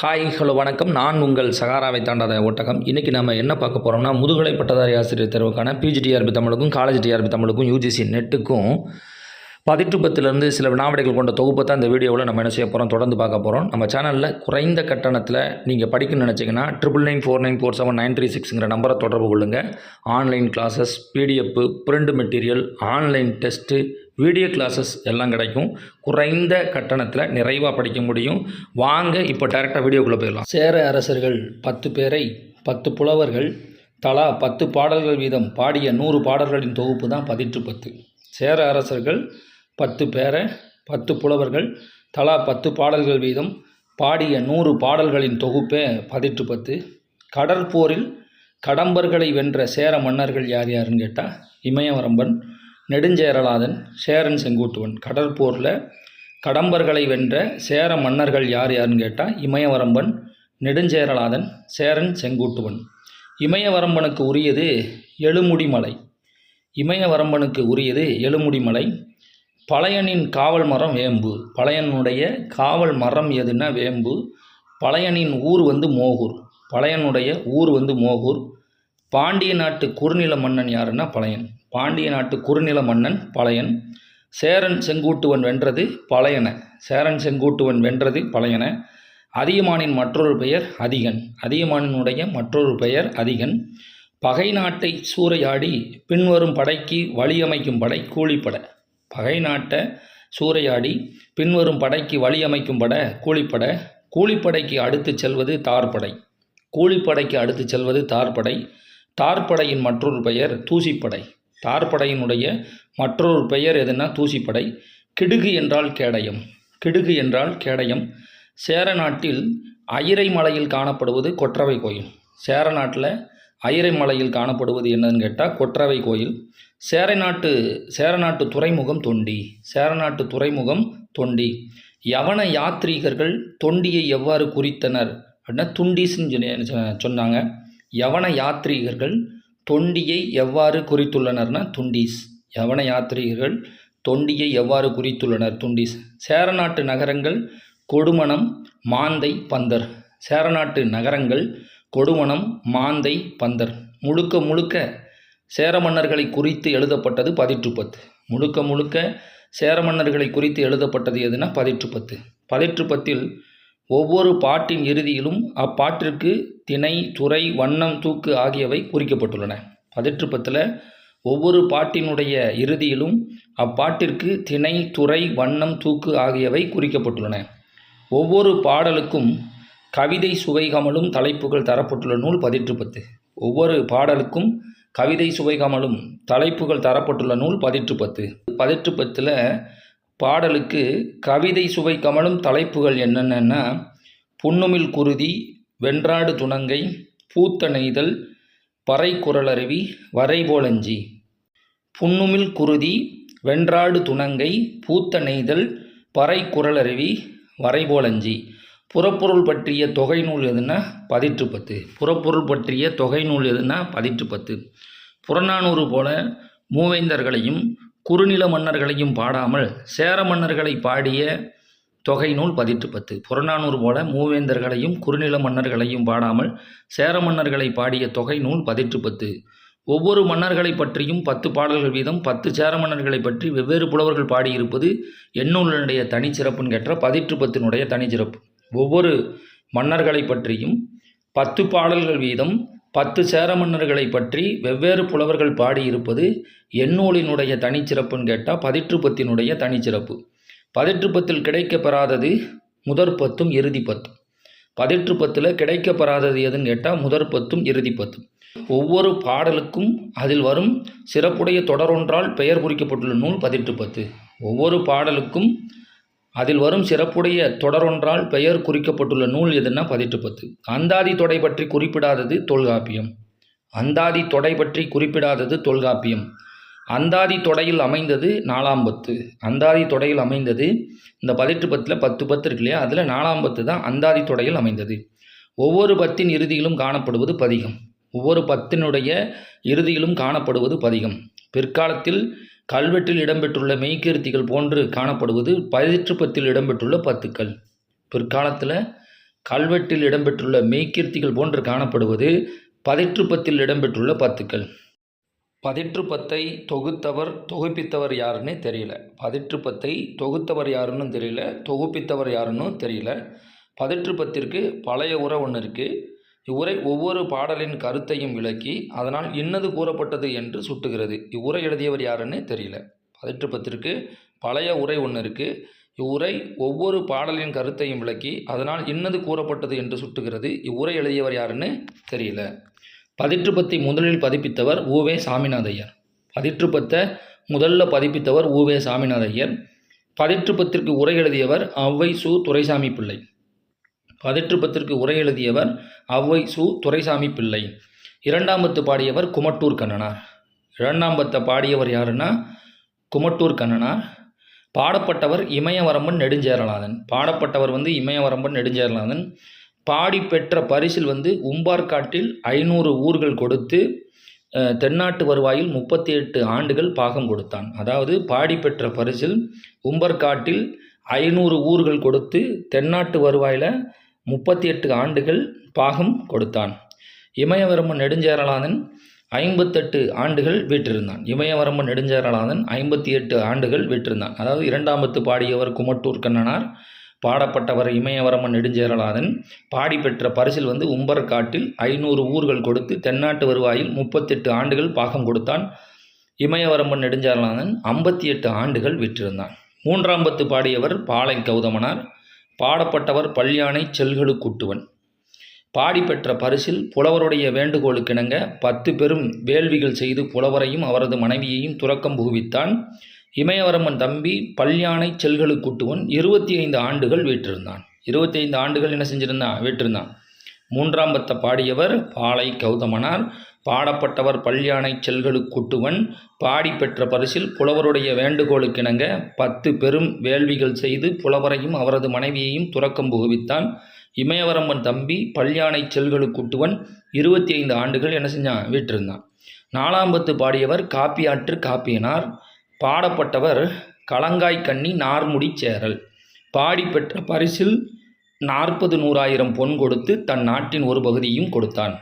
Hi hello வணக்கம். நான் உங்கள் சகாராவை தாண்டாத ஒட்டகம். இன்றைக்கி நம்ம என்ன பார்க்க போகிறோம்னா முதுகலை பட்டதாரி ஆசிரியர் தேர்வுக்கான பிஜிடிஆர்பி தமிழுக்கும் காலேஜ் டிஆர்பி தமிழுக்கும் யூஜிசி நெட்டுக்கும் பதிட்டு பத்துலேருந்து சில வினாவிடைகள் கொண்ட தொகுப்பை தான் இந்த வீடியோவில் நம்ம என்ன செய்ய போகிறோம் தொடர்ந்து பார்க்க போகிறோம் நம்ம சேனலில் குறைந்த கட்டணத்தில் நீங்கள் படிக்கணும்னு நினச்சிங்கன்னா triple nine four nine four seven nine three சிக்ஸுங்கிற நம்பரை தொடர்பு கொள்ளுங்கள் online classes PDF print material online test video classes எல்லாம் கிடைக்கும். குறைந்த கட்டணத்தில் நிறைவாக படிக்க முடியும். வாங்க இப்போ டேரெக்டாக வீடியோக்குள்ளே போயிடலாம். சேர அரசர்கள் பத்து பேரை பத்து புலவர்கள் தலா பத்து பாடல்கள் வீதம் பாடிய நூறு பாடல்களின் தொகுப்பு தான் பதிற்று பத்து. சேர அரசர்கள் பத்து பேரை பத்து புலவர்கள் தலா பத்து பாடல்கள் வீதம் பாடிய நூறு பாடல்களின் தொகுப்பே பதிற்று பத்து. கடற்போரில் கடம்பர்களை வென்ற சேர மன்னர்கள் யார் யாருன்னு கேட்டால் இமயவரம்பன் நெடுஞ்சேரலாதன் சேரன் செங்குட்டுவன். கடற்போரில் கடம்பர்களை வென்ற சேர மன்னர்கள் யார் யாருன்னு கேட்டால் இமயவரம்பன் நெடுஞ்சேரலாதன் சேரன் செங்குட்டுவன். இமயவரம்பனுக்கு உரியது எழுமுடிமலை. இமயவரம்பனுக்கு உரியது எழுமுடிமலை. பழையனின் காவல் மரம் வேம்பு. பழையனுடைய காவல் மரம் எதுன்னா வேம்பு. பழையனின் ஊர் வந்து மோகூர். பழையனுடைய ஊர் வந்து மோகூர். பாண்டிய நாட்டு குறுநில மன்னன் யாருன்னா பழையன். பாண்டிய நாட்டு குறுநில மன்னன் பழையன். சேரன் செங்கூட்டுவன் வென்றது பழையன. சேரன் செங்கூட்டுவன் வென்றது பழையன. அதியமானின் மற்றொரு பெயர் அதிகன். அதியமானினுடைய மற்றொரு பெயர் அதிகன். பகை நாட்டை சூறையாடி பின்வரும் படைக்கு வழியமைக்கும் படை கூலிப்பட. பகை நாட்டை சூறையாடி பின்வரும் படைக்கு வழியமைக்கும் பட கூலிப்பட. கூலிப்படைக்கு அடுத்து செல்வது தார்படை. கூலிப்படைக்கு அடுத்து செல்வது தார்படை. தார்படையின் மற்றொரு பெயர் தூசிப்படை. தார்படையினுடைய மற்றொரு பெயர் எதுனா தூசிப்படை. கிடுகு என்றால் கேடயம். கிடுகு என்றால் கேடயம். சேர நாட்டில் அயிரை மலையில் காணப்படுவது கொற்றவை கோயில். சேர நாட்டில் அயிரை மலையில் காணப்படுவது என்னன்னு கேட்டால் கொற்றவை கோயில். சேர நாட்டு சேர நாட்டு துறைமுகம் தொண்டி. சேர நாட்டு துறைமுகம் தொண்டி. யவன யாத்ரீகர்கள் தொண்டியை எவ்வாறு குறித்தனர்? அப்படின்னா துண்டிஸ்ன்னு சொல்லி சொ- சொன்னாங்க. யவன யாத்ரீகர்கள் தொண்டியை எவ்வாறு குறித்துள்ளனர்னா துண்டீஸ். யவன யாத்ரீகர்கள் தொண்டியை எவ்வாறு குறித்துள்ளனர்? துண்டீஸ். சேரநாட்டு நகரங்கள் கொடுமணம் மாந்தை பந்தர். சேரநாட்டு நகரங்கள் கொடுமணம் மாந்தை பந்தர். முழுக்க முழுக்க சேர மன்னர்களை குறித்து எழுதப்பட்டது பதிற்று பத்து முழுக்க முழுக்க சேர மன்னர்களை குறித்து எழுதப்பட்டது எதுனா பதிற்று பத்து பதிற்று பத்தில் ஒவ்வொரு பாட்டின் இறுதியிலும் அப்பாட்டிற்கு திணை துறை வண்ணம் தூக்கு ஆகியவை குறிக்கப்பட்டுள்ளன. பதிற்றுப்பத்தில் ஒவ்வொரு பாட்டினுடைய இறுதியிலும் அப்பாட்டிற்கு திணை துறை வண்ணம் தூக்கு ஆகியவை குறிக்கப்பட்டுள்ளன. ஒவ்வொரு பாடலுக்கும் கவிதை சுவைகமலும் தலைப்புகள் தரப்பட்டுள்ள நூல் பதிற்றுப்பத்து. ஒவ்வொரு பாடலுக்கும் கவிதை சுவைகமலும் தலைப்புகள் தரப்பட்டுள்ள நூல் பதிற்றுப்பத்து. பதிற்றுப்பத்தில் பாடலுக்கு கவிதை சுவை கமலும் தலைப்புகள் என்னென்னா புன்னுமில் குருதி வென்றாடு துணங்கை பூத்த நெய்தல் பறை குரலருவி வரைபோலஞ்சி. புன்னுமில் குருதி வென்றாடு துணங்கை பூத்த நெய்தல் பறை குரலருவி வரைபோலஞ்சி. புறப்பொருள் பற்றிய தொகை நூல் எதுனா பதிற்று பத்து புறப்பொருள் பற்றிய தொகை நூல் எதுனா பதிற்று பத்து புறநானூறு போல மூவேந்தர்களையும் குறுநில மன்னர்களையும் பாடாமல் சேர மன்னர்களை பாடிய தொகை நூல் பதிட்டு பத்து. புறநானூறு போல மூவேந்தர்களையும் குறுநில மன்னர்களையும் பாடாமல் சேர மன்னர்களை பாடிய தொகை நூல் பதிட்டு பத்து. ஒவ்வொரு மன்னர்களை பற்றியும் பத்து பாடல்கள் வீதம் பத்து சேர மன்னர்களை பற்றி வெவ்வேறு புலவர்கள் பாடியிருப்பது எண்ணூலினுடைய தனிச்சிறப்புன்னு கேட்ட பதிற்று பத்தினுடைய தனிச்சிறப்பு. ஒவ்வொரு மன்னர்களை பற்றியும் பத்து பாடல்கள் வீதம் பத்து சேர மன்னர்களை பற்றி வெவ்வேறு புலவர்கள் பாடியிருப்பது எண்ணூலினுடைய தனிச்சிறப்புன்னு கேட்டால் பதிற்று பத்தினுடைய தனிச்சிறப்பு. பதிற்று பத்தில் கிடைக்கப்பெறாதது முதற் பத்தும் இறுதி பத்தும். பதிற்று பத்தில் கிடைக்கப்பெறாதது எதுன்னு கேட்டால் முதற் பத்தும் இறுதி பத்தும். ஒவ்வொரு பாடலுக்கும் அதில் வரும் சிறப்புடைய தொடரொன்றால் பெயர் குறிக்கப்பட்டுள்ள நூல் பதிற்று பத்து ஒவ்வொரு பாடலுக்கும் அதில் வரும் சிறப்புடைய தொடரொன்றால் பெயர் குறிக்கப்பட்டுள்ள நூல் எதுன்னா பதிற்று பத்து அந்தாதி தொடை பற்றி குறிப்பிடாதது தொல்காப்பியம். அந்தாதி தொடை பற்றி குறிப்பிடாதது தொல்காப்பியம். அந்தாதி தொடையில் அமைந்தது நாலாம் பத்து. அந்தாதி தொடையில் அமைந்தது இந்த பதிற்று பத்தில் பத்து பத்து இருக்கு இல்லையா? அதில் நாலாம் பத்து தான் அந்தாதி தொடையில் அமைந்தது. ஒவ்வொரு பத்தின் இறுதியிலும் காணப்படுவது பதிகம். ஒவ்வொரு பத்தினுடைய இறுதியிலும் காணப்படுவது பதிகம். பிற்காலத்தில் கல்வெட்டில் இடம்பெற்றுள்ள மெய்கீர்த்திகள் போன்று காணப்படுவது பதிற்று பத்தில் இடம்பெற்றுள்ள பத்துக்கள். பிற்காலத்தில் கல்வெட்டில் இடம்பெற்றுள்ள மெய்க்கிருத்திகள் போன்று காணப்படுவது பதிற்றுப்பத்தில் இடம்பெற்றுள்ள பத்துக்கள். பதிற்றுப்பத்தை தொகுத்தவர் தொகுப்பித்தவர் யாருன்னு தெரியல. பதிற்றுப்பத்தை தொகுத்தவர் யாருன்னு தெரியல தொகுப்பித்தவர் யாருன்னு தெரியல. பதிற்றுப்பத்திற்கு பழைய உரை ஒன்று இருக்குது இவ்வுரை ஒவ்வொரு பாடலின் கருத்தையும் விளக்கி அதனால் இன்னது கூறப்பட்டது என்று சுட்டுகிறது. இவ்வுரை எழுதியவர் யாருன்னு தெரியல. பதிற்றுப்பத்திற்கு பழைய உரை ஒன்று இருக்குது இவ்வுரை ஒவ்வொரு பாடலின் கருத்தையும் விளக்கி அதனால் இன்னது கூறப்பட்டது என்று சுட்டுகிறது. இவ்வுரை எழுதியவர் யாருன்னு தெரியல. பதிற்றுப்பத்தை முதலில் பதிப்பித்தவர் ஊவே சாமிநாதையர். பதிற்றுப்பத்தை முதல்ல பதிப்பித்தவர் ஊவே சாமிநாதையர். பதிற்றுப்பத்திற்கு உரை எழுதியவர் ஔவை சு. துரைசாமி பிள்ளை. பதிற்றுப்பத்திற்கு உரை எழுதியவர் ஔவை சு. துரைசாமி பிள்ளை. இரண்டாம் பத்து பாடியவர் குமட்டூர் கண்ணனார். இரண்டாம் பத்தை பாடியவர் யாருன்னா? குமட்டூர் கண்ணனார். பாடப்பட்டவர் இமயவரம்பன் நெடுஞ்சேரநாதன் பாடப்பட்டவர் வந்து இமயவரம்பன் நெடுஞ்சேரலாதன். பாடி பெற்ற பரிசில் வந்து உம்பார்காட்டில் ஐநூறு ஊர்கள் கொடுத்து தென்னாட்டு வருவாயில் முப்பத்தி எட்டு ஆண்டுகள் பாகம் கொடுத்தான். அதாவது பாடி பெற்ற பரிசில் உம்பர்காட்டில் ஐநூறு ஊர்கள் கொடுத்து தென்னாட்டு வருவாயில் முப்பத்தி எட்டு ஆண்டுகள் பாகம் கொடுத்தான். இமயவரம்பன் நெடுஞ்சேரலாதன் ஐம்பத்தெட்டு ஆண்டுகள் வீற்றிருந்தான். இமயவரம்பன் நெடுஞ்சேரலாதன் ஐம்பத்தி எட்டு ஆண்டுகள் வீற்றிருந்தான். அதாவது இரண்டாம்பத்து பாடியவர் குமட்டூர் கண்ணனார் பாடப்பட்டவர் இமயவரமன் நெடுஞ்சேரலாதன் பாடி பெற்ற பரிசில் வந்து உம்பர் காட்டில் ஐநூறு ஊர்கள் கொடுத்து தென்னாட்டு வருவாயில் முப்பத்தெட்டு ஆண்டுகள் பாகம் கொடுத்தான் இமயவரம்பன் நெடுஞ்சேரலாதன் ஐம்பத்தி எட்டு ஆண்டுகள் விற்றிருந்தான். மூன்றாம் பத்து பாடியவர் பாலை கௌதமனார் பாடப்பட்டவர் பல்யானை செல்களு கூட்டுவன். பாடி பெற்ற பரிசில் புலவருடைய வேண்டுகோளுக்கிணங்க பத்து பெரும் வேள்விகள் செய்து புலவரையும் அவரது மனைவியையும் துறக்கம் புகுவித்தான். இமயவரம்மன் தம்பி பல்யானை செல்களுக்குட்டுவன் இருபத்தி ஐந்து ஆண்டுகள் வீற்றிருந்தான். இருபத்தி ஐந்து ஆண்டுகள் என்ன செஞ்சிருந்தான் வீற்றிருந்தான். மூன்றாம் பத்த பாடியவர் பாலை கௌதமனார். பாடப்பட்டவர் பல்யானை செல்களுக்குட்டுவன் பாடி பெற்ற பரிசில் புலவருடைய வேண்டுகோளுக்கிணங்க பத்து பெரும் வேள்விகள் செய்து புலவரையும் அவரது மனைவியையும் துறக்கம் புகுவித்தான். இமயவரம்பன் தம்பி பல்யானை செல்களுக்குட்டுவன் இருபத்தி ஐந்து ஆண்டுகள் என்ன செஞ்சான்? வீற்றிருந்தான். நாலாம் பத்து பாடியவர் காப்பியாற்று காப்பியனார். பாடப்பட்டவர் களங்காய் கண்ணி நார்முடி சேரல். பாடி பெற்ற பரிசில் நாற்பது நூறாயிரம் பொன் கொடுத்து தன் நாட்டின் ஒரு பகுதியும் கொடுத்தான்.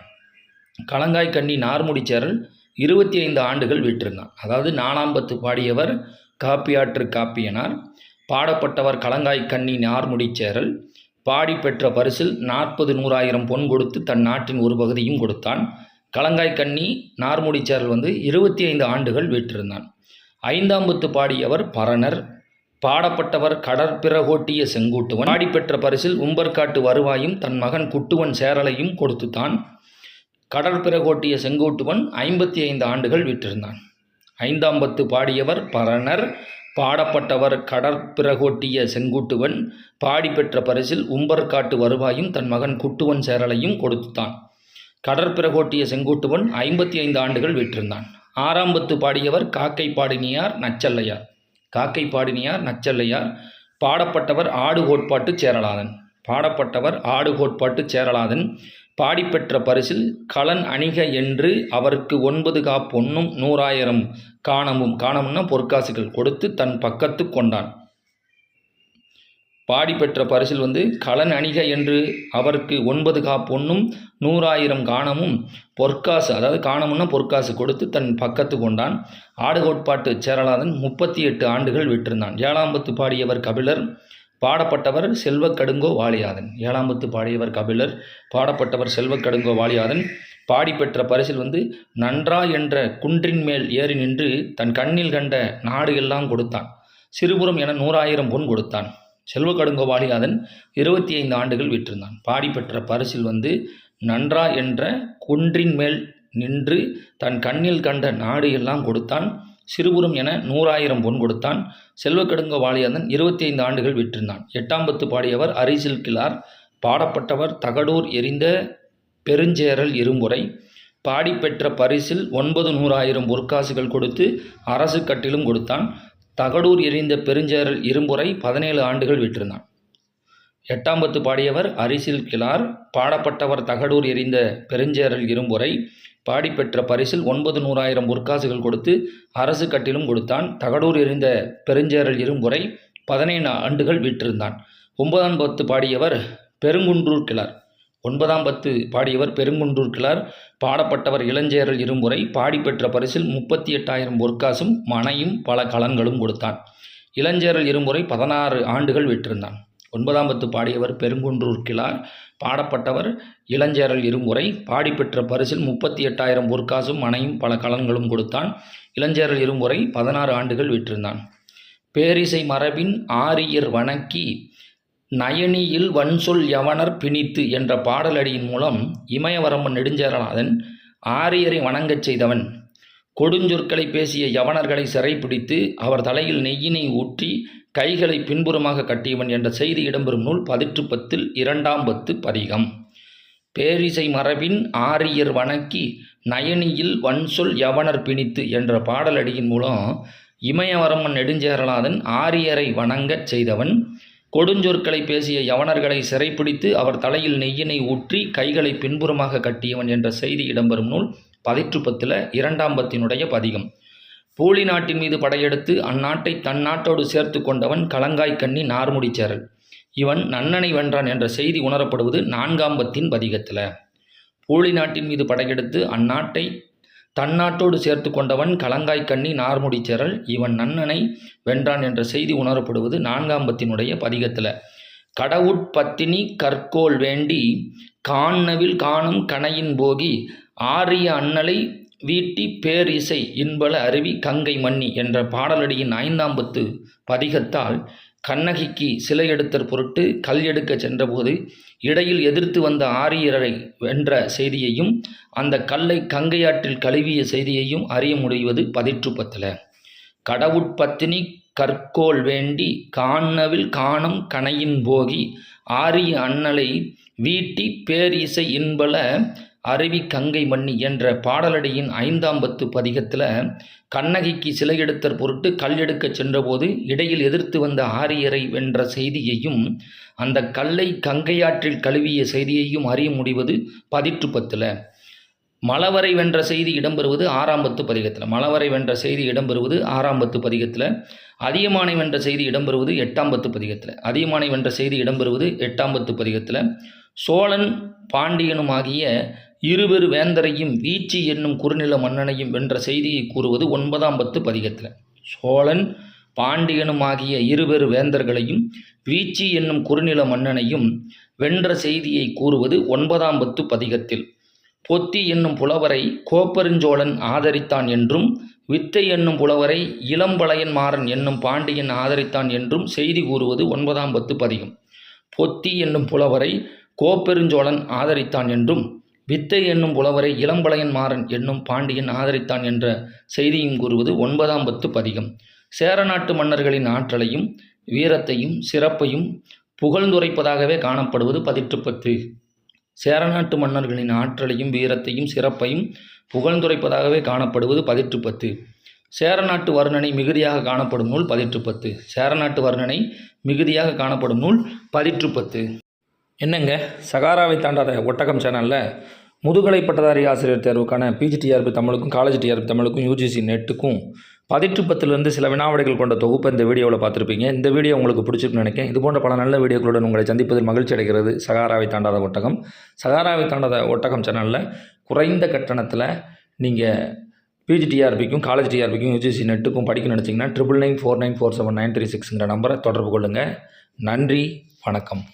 களங்காய் கண்ணி நார்முடி சேரல் இருபத்தி ஐந்து ஆண்டுகள் வீற்றிருந்தான். அதாவது நாலாம் பத்து பாடியவர் காப்பியாற்று காப்பியனார். பாடப்பட்டவர் களங்காய் கண்ணி நார்முடி சேரல். பாடி பெற்ற பரிசில் நாற்பது நூறாயிரம் பொன் கொடுத்து தன் நாட்டின் ஒரு பகுதியும் கொடுத்தான். களங்காய் கண்ணி நார்முடி சேரல் வந்து இருபத்தி ஐந்து ஆண்டுகள் வீற்றிருந்தான். ஐந்தாம்பத்து பாடியவர் பரணர். பாடப்பட்டவர் கடற்பிறகோட்டிய செங்கூட்டுவன். பாடி பெற்ற பரிசில் உம்பர்காட்டு வருவாயும் தன் மகன் குட்டுவன் சேரலையும் கொடுத்துத்தான். கடற்பிறகோட்டிய செங்கூட்டுவன் ஐம்பத்தி ஐந்து ஆண்டுகள் விற்றிருந்தான். ஐந்தாம்பத்து பாடியவர் பரணர். பாடப்பட்டவர் கடற்பிறகோட்டிய செங்குட்டுவன். பாடி பெற்ற பரிசில் உம்பர்காட்டு வருவாயும் தன் மகன் குட்டுவன் சேரலையும் கொடுத்துத்தான். கடற்பிறகோட்டிய செங்குட்டுவன் ஐம்பத்தி ஐந்து ஆண்டுகள் விற்றிருந்தான். ஆறாம்பத்து பாடியவர் காக்கை பாடினியார் நச்சல்லையார். காக்கை பாடினியார் நச்சல்லையார். பாடப்பட்டவர் ஆடு கோட்பாட்டு சேரலாதன். பாடப்பட்டவர் ஆடு கோட்பாட்டு சேரலாதன். பாடிப்பெற்ற பரிசில் கலன் அணிக என்று அவருக்கு ஒன்பது கா பொன்னும் நூறாயிரம் காணமும். காணமும்னா பொற்காசுகள் கொடுத்து தன் பக்கத்து கொண்டான். பாடி பெற்ற பரிசில் வந்து கலன் அணிக என்று அவருக்கு ஒன்பது கா பொன்னும் நூறாயிரம் காணமும் பொற்காசு அதாவது காணமுன்னா பொற்காசு கொடுத்து தன் பக்கத்து கொண்டான். ஆடு கோட்பாட்டு சேரலாதன் முப்பத்தி எட்டு ஆண்டுகள் விட்டிருந்தான். ஏழாம்பத்து பாடியவர் கபிலர் பாடப்பட்டவர் செல்வக்கடுங்கோ வாலியாதன். ஏழாம்பத்து பாடியவர் கபிலர் பாடப்பட்டவர் செல்வக்கடுங்கோ வாலியாதன். பாடி பெற்ற பரிசில் வந்து நன்றா என்ற குன்றின் மேல் ஏறி நின்று தன் கண்ணில் கண்ட நாடு எல்லாம் கொடுத்தான். சிறுபுறம் என நூறாயிரம் பொன் கொடுத்தான். செல்வக்கடுங்கோ அதன் இருபத்தி ஐந்து ஆண்டுகள் விற்றிருந்தான் பாடி பெற்ற பரிசில் வந்து நன்றா என்ற குன்றின் மேல் நின்று தன் கண்ணில் கண்ட நாடு எல்லாம் கொடுத்தான். சிறுபுறம் என நூறாயிரம் பொன் கொடுத்தான். செல்வக்கடுங்க வாலியாதன் இருபத்தி ஐந்து ஆண்டுகள் விற்றிருந்தான் எட்டாம் பத்து பாடியவர் அரிசில் கிளார் பாடப்பட்டவர் தகடூர் எரிந்த பெருஞ்சேரல் இரும்புரை. பாடி பெற்ற பரிசில் ஒன்பது நூறாயிரம் பொற்காசுகள் கொடுத்து அரசு கட்டிலும் கொடுத்தான். தகடூர் எரிந்த பெருஞ்சேரல் இரும்புரை பதினேழு ஆண்டுகள் விற்றிருந்தான். எட்டாம் பத்து பாடியவர் அரிசில் கிளார் பாடப்பட்டவர் தகடூர் எரிந்த பெருஞ்சேரல் இரும்புரை பாடி பெற்ற பரிசில் ஒன்பது நூறாயிரம் பொற்காசுகள் கொடுத்து அரசு கட்டிலும் கொடுத்தான். தகடூர் எரிந்த பெருஞ்சேரல் இரும்புரை பதினைந்து ஆண்டுகள் விற்றிருந்தான். ஒன்பதாம் பத்து பாடியவர் பெருங்குன்றூர் கிளார். ஒன்பதாம் பத்து பாடியவர் பெருங்குன்றூர் கிளார் பாடப்பட்டவர் இளஞ்சேரல் இருமுறை பாடி பெற்ற பரிசில் முப்பத்தி எட்டாயிரம் பொற்காசும் மனையும் பல கலன்களும் கொடுத்தான். இளஞ்சேரல் இருமுறை பதினாறு ஆண்டுகள் விற்றிருந்தான் ஒன்பதாம் பத்து பாடியவர் பெருங்குன்றூர் கிளார் பாடப்பட்டவர் இளஞ்சேரல் இருமுறை பாடி பெற்ற பரிசில் முப்பத்தி எட்டாயிரம் பொற்காசும் மனையும் பல கலன்களும் கொடுத்தான். இளஞ்சேரல் இருமுறை பதினாறு ஆண்டுகள் விற்றிருந்தான் பேரிசை மரபின் ஆரியர் வணக்கி நயனியில் வன்சொல் யவனர் பிணித்து என்ற பாடலடியின் மூலம் இமயவரம்பன் நெடுஞ்சேரநாதன் ஆரியரை வணங்கச் செய்தவன். கொடுஞ்சொற்களை பேசிய யவனர்களை சிறைப்பிடித்து அவர் தலையில் நெய்யினை ஊற்றி கைகளை பின்புறமாக கட்டியவன் என்ற செய்தி இடம்பெறும் நூல் பதிற்று பத்தில் இரண்டாம் பத்து பதிகம். பேரிசை மரபின் ஆரியர் வணக்கி நயனியில் வன்சொல் யவனர் பிணித்து என்ற பாடலடியின் மூலம் இமயவரமன் நெடுஞ்சேரலாதன் ஆரியரை வணங்கச் செய்தவன். கொடுஞ்சொற்களை பேசிய யவனர்களை சிறைப்பிடித்து அவர் தலையில் நெய்யினை ஊற்றி கைகளை பின்புறமாக கட்டியவன் என்ற செய்தி இடம்பெறும் நூல் பதிற்று பத்தில் இரண்டாம் பத்தினுடைய பதிகம். போலி நாட்டின் மீது படையெடுத்து அந்நாட்டை தன் நாட்டோடு சேர்த்து கொண்டவன் கலங்காய்க்கண்ணி நார்முடிச்சேரல் இவன் நன்னனை வென்றான் என்ற செய்தி உணரப்படுவது நான்காம்பத்தின் பதிகத்தில். போலி நாட்டின் மீது படையெடுத்து அந்நாட்டை தன்னாட்டோடு சேர்த்து கொண்டவன் கலங்காய்க்கண்ணி நார்முடிச்சேரல் இவன் நன்னனை வென்றான் என்ற செய்தி உணரப்படுவது நான்காம் பத்தினுடைய பதிகத்தில். கடவுட்பத்தினி கற்கோள் வேண்டி காண்ணவில் காணும் கணையின் போகி ஆரிய அண்ணலை வீட்டி பேரிசை இன்பல அருவி கங்கை மன்னி என்ற பாடலடியின் ஐந்தாம் பத்து பதிகத்தால் கண்ணகிக்கு சிலை எடுத்தற் பொருட்டு கல் எடுக்க சென்றபோது இடையில் எதிர்த்து வந்த ஆரியரை வென்ற செய்தியையும் அந்த கல்லை கங்கையாற்றில் கழுவிய செய்தியையும் அறிய முடிவது பதிற்று பத்தில். கடவுட்பத்தினி கற்கோள் வேண்டி காணவில் காணும் கணையின் போகி ஆரிய அண்ணலை வீட்டி பேரிசை இன்பல அருவி கங்கை மண்ணி என்ற பாடலடியின் ஐந்தாம் பத்து பதிகத்தில் கண்ணகிக்கு சிலை எடுத்தற் பொருட்டு கல் எடுக்கச் சென்றபோது இடையில் எதிர்த்து வந்த ஆரியரை வென்ற செய்தியையும் அந்த கல்லை கங்கையாற்றில் கழுவிய செய்தியையும் அறிய முடிவது பதிற்று பத்தில். மலவரை வென்ற செய்தி இடம்பெறுவது ஆறாம்பத்து பதிகத்தில். மலவரை வென்ற செய்தி இடம்பெறுவது ஆறாம்பத்து பதிகத்தில். அதியமானை வென்ற செய்தி இடம்பெறுவது எட்டாம்பத்து பதிகத்தில். அதியமானை வென்ற செய்தி இடம்பெறுவது எட்டாம்பத்து பதிகத்தில். சோழன் பாண்டியனுமாகிய இருபெரு வேந்தரையும் வீச்சி என்னும் குறுநில மன்னனையும் வென்ற செய்தியை கூறுவது ஒன்பதாம் பத்து பதிகத்தில். சோழன் பாண்டியனும் ஆகிய இருபெரு வேந்தர்களையும் வீச்சி என்னும் குறுநில மன்னனையும் வென்ற செய்தியை கூறுவது ஒன்பதாம் பத்து பதிகத்தில். பொத்தி என்னும் புலவரை கோப்பெருஞ்சோழன் ஆதரித்தான் என்றும் வித்தை என்னும் புலவரை இளம்பளையன் மாறன் என்னும் பாண்டியன் ஆதரித்தான் என்றும் செய்தி கூறுவது ஒன்பதாம் பத்து பதிகம். பொத்தி என்னும் புலவரை கோப்பெருஞ்சோழன் ஆதரித்தான் என்றும் வித்தை என்னும் புலவரை இளம்பளையன் மாறன் என்னும் பாண்டியன் ஆதரித்தான் என்ற செய்தியும் கூறுவது ஒன்பதாம் பத்து பதிகம். சேரநாட்டு மன்னர்களின் ஆற்றலையும் வீரத்தையும் சிறப்பையும் புகழ்ந்துரைப்பதாகவே காணப்படுவது பதிற்று பத்து. சேரநாட்டு மன்னர்களின் ஆற்றலையும் வீரத்தையும் சிறப்பையும் புகழ்ந்துரைப்பதாகவே காணப்படுவது பதிற்று பத்து. சேரநாட்டு வர்ணனை மிகுதியாக காணப்படும் நூல் பதிற்று பத்து. சேரநாட்டு வர்ணனை மிகுதியாக காணப்படும் நூல் பதிற்று பத்து. என்னங்க? சகாராவை தாண்டாத ஒட்டகம் சேனலில் முதுகலை பட்டதாரி ஆசிரியர் தேர்வுக்கான பிஜிடிஆர்பி தமிழுக்கும் காலேஜ் டிஆர்பி தமிழுக்கும் யூஜிசி நெட்டுக்கும் பதிற்று பத்துலேருந்து சில வினாவிடைகள் கொண்ட தொகுப்பு இந்த வீடியோவில் பார்த்துருப்பீங்க. இந்த வீடியோ உங்களுக்கு பிடிச்சிருக்குன்னு நினைக்கிறேன். இது போன்ற பல நல்ல வீடியோக்களுடன் உங்களை சந்திப்பதில் மகிழ்ச்சி அடைகிறது சகாராவை தாண்டாத ஒட்டகம். சகாராவை தாண்டாத ஒட்டகம் சேனலில் குறைந்த கட்டணத்தில் நீங்கள் பிஜிடிஆர்பிக்கும் காலேஜ் டிஆர்பிக்கும் யூஜிசி நெட்டுக்கும் படிக்கணும் நினச்சிங்கன்னா triple nine four nine four seven nine three சிக்ஸுங்கிற நம்பரை தொடர்பு கொள்ளுங்கள் நன்றி வணக்கம்.